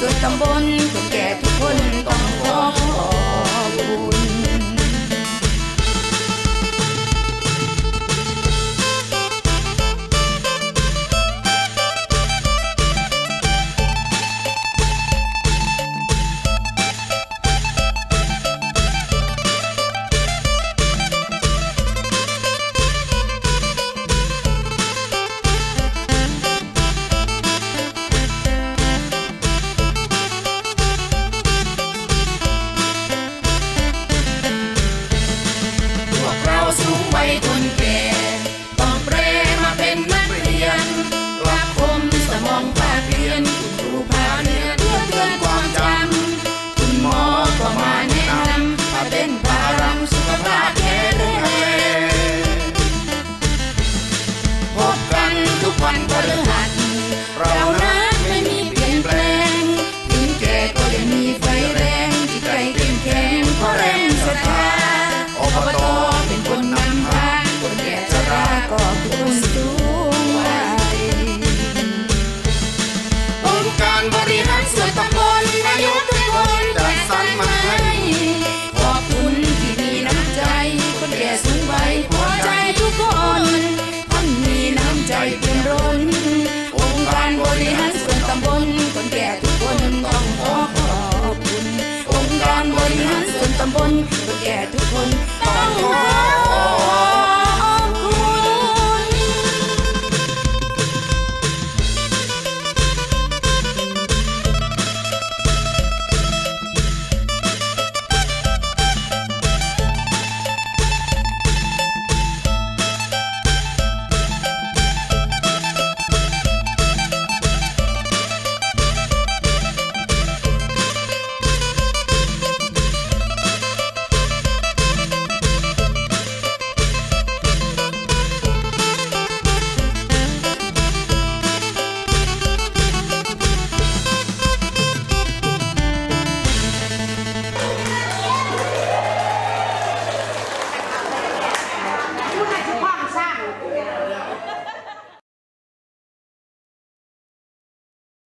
ส่วนต สูงวัยคนแก่ บริหารส่วนตำบลนายกทุกคนจัดสรรมาให้ขอบคุณที่มีน้ำใจ คนแก่สูงวัยพอใจทุกคนท่านมีน้ำใจเป็นร้นองค์การบริหารส่วนตำบลคนแก่ทุกคนต้องขอขอบคุณองค์การบริหารส่วนตำบลคนแก่ทุกคน